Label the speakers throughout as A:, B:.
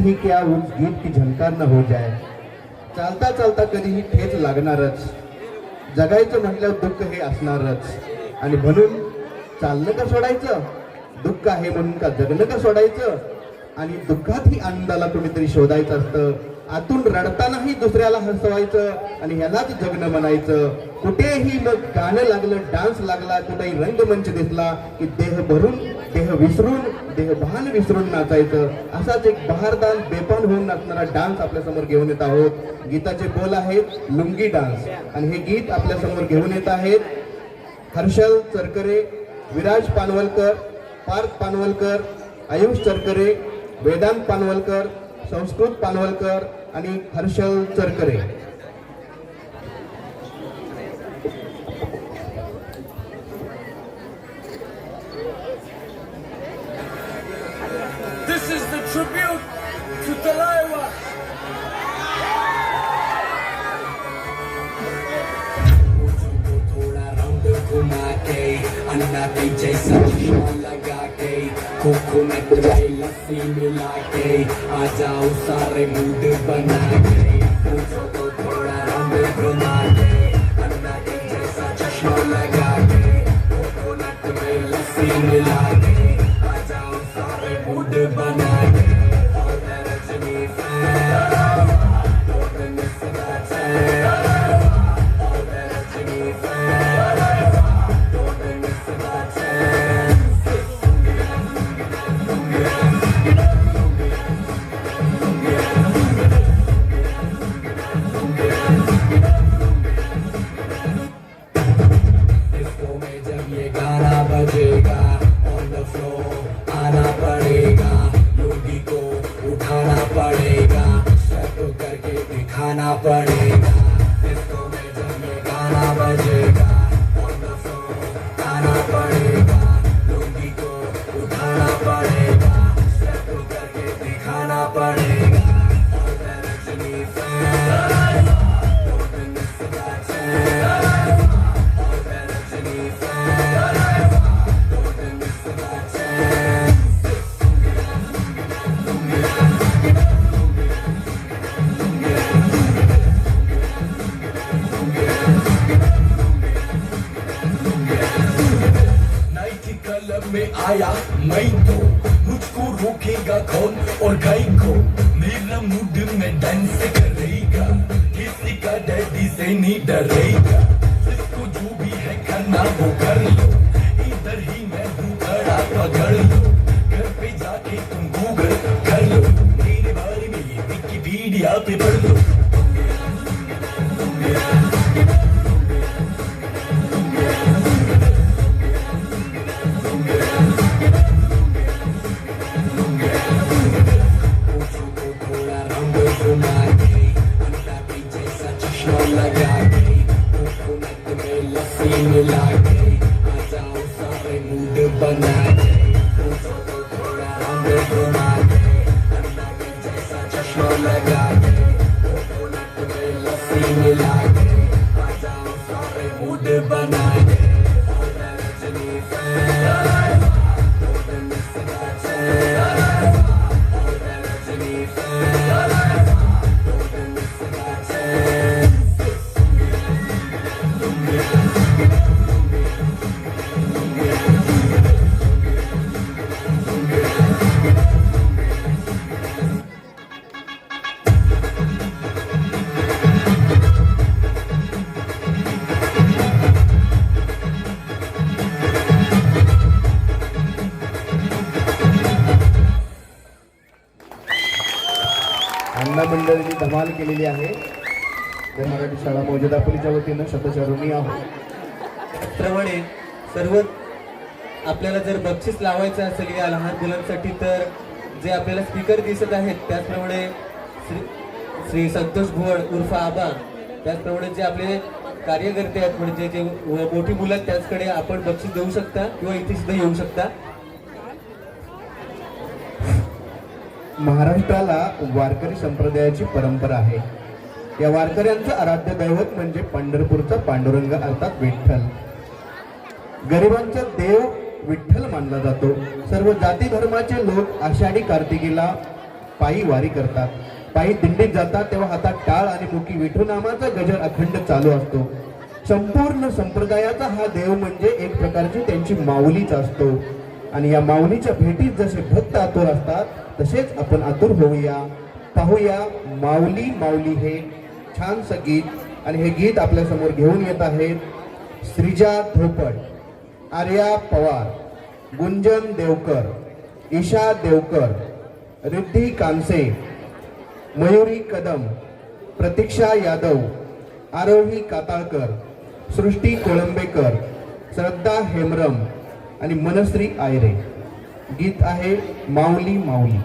A: गीत ही क्या उस गीत की झनकार न हो जाय चालता चालता कधीही ठेच लागणारच. जगायचं म्हटल्यावर दुःख हे असणारच. आणि म्हणून चालणं का सोडायचं? दुःख आहे म्हणून का जगणं का सोडायचं? आणि दुःखातही आनंदाला कुणीतरी शोधायचं असतं? आतून रडतानाही दुसऱ्याला हसवायचं आणि ह्यालाच जगणं म्हणायचं. कुठेही मग गाणं लागलं डान्स लागला कुठेही रंगमंच दिसला की देह भरून देह विसरून देह भान विसरून नाचायचं. असाच एक बहारदान बेपान होऊन नाचणारा डान्स आपल्यासमोर घेऊन येत आहोत. गीताचे बोल आहेत लुंगी डान्स. आणि हे गीत आपल्यासमोर घेऊन येत आहेत हर्षल चरकरे विराज पानवलकर पार्थ पानवलकर आयुष चरकरे वेदांत पानवलकर संस्कृत पानवलकर आणि हर्षल चरकरे.
B: जाओ सारे मूड बना के पूछो तो थोड़ा रंग घुमा के अन्ना के जैसा चश्मा लगा के कोकोनट में लस्सी मिला के Bye. में आया मैं तो। मुझको रोकेगा कौन और गाय को? मेरा मूड में डांस करेगा। किसी का डैडी से नहीं डरेगा। जिसको जो भी है करना वो कर लो। इधर ही मैं हूँ, खड़ा पकड़ लो। घर पे जाके तुम गूगल कर लो। मेरे बारे में ये विकिपीडिया पे पढ़ लो। चश्मा
A: धमाल केलेली आहे. तर मराठी शाळा मौजदापुरीच्या वतीनं शतचरुणी आहोत.
C: प्रमाणे सर्व आपल्याला जर बक्षीस लावायचं असेल या लहान मुलांसाठी तर जे आपल्याला स्पीकर दिसत आहेत त्याचप्रमाणे श्री श्री संतोष भुवड उर्फ आबा त्याचप्रमाणे जे आपले कार्यकर्ते आहेत म्हणजे जे मोठी मुलं आहेत त्याचकडे आपण बक्षीस देऊ शकता किंवा इथे सुद्धा येऊ शकता.
A: महाराष्ट्राला वारकरी संप्रदायाची परंपरा आहे. या वारकऱ्यांचं आराध्य दैवत म्हणजे पंढरपूरचा पांडुरंग अर्थात विठ्ठल. गरिबांचा देव विठ्ठल मानला जातो. सर्व जाती धर्माचे लोक आषाढी कार्तिकीला
D: पायी वारी करतात. पायी दिंडीत जातात तेव्हा हातात टाळ आणि मुकी विठू नामाचा गजर अखंड चालू असतो. संपूर्ण संप्रदायाचा हा देव म्हणजे एक प्रकारची त्यांची माऊलीच असतो. आणि या माऊलीच्या भेटीत जसे भक्त आतुर असतात तसेच आपण आतुर होऊया. पाहूया माऊली माऊली हे छानसं गीत. आणि हे गीत आपल्यासमोर घेऊन येत आहेत श्रीजा धोपड आर्या पवार गुंजन देवकर ईशा देवकर रिद्धी कांसे मयुरी कदम प्रतीक्षा यादव आरोही काताळकर सृष्टी कोळंबेकर श्रद्धा हेमरम आणि मनश्री आयरे. गीत आहे माऊली माऊली.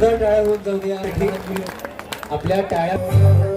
C: जोरदार टाळ्या होऊन जाऊ द्या आपल्या टाळ्या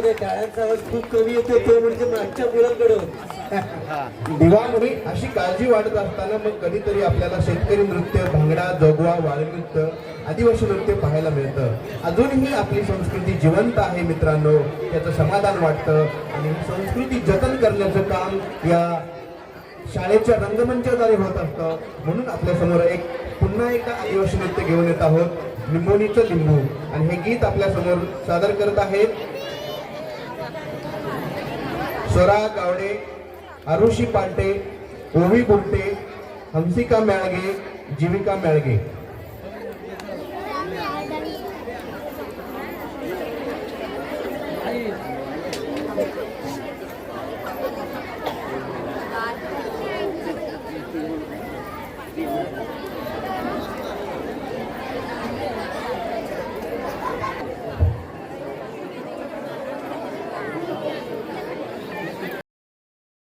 C: मध्ये टाळ्यांचा आवाज खूप कमी येतो तो म्हणजे मागच्या मुलांकडून
A: दिवा अशी काळजी वाटत असताना मग कधीतरी आपल्याला शेतकरी नृत्य भांगडा जोगवा वाळी नृत्य आदिवासी नृत्य पाहायला मिळतं. अजूनही आपली संस्कृती जिवंत आहे मित्रांनो त्याचं समाधान वाटतं. आणि संस्कृती जतन करण्याचं काम या शाळेच्या रंगमंचाद्वारे होत असतं. म्हणून आपल्यासमोर एक पुन्हा एकदा आदिवासी नृत्य घेऊन येत आहोत. लिंबोनीचं लिंबू. आणि हे गीत आपल्यासमोर सादर करत आहेत. स्वरा गावडे आरुषी पांटे ओवी गुंटे हंसिका म्याळगे जीविका म्याळगे.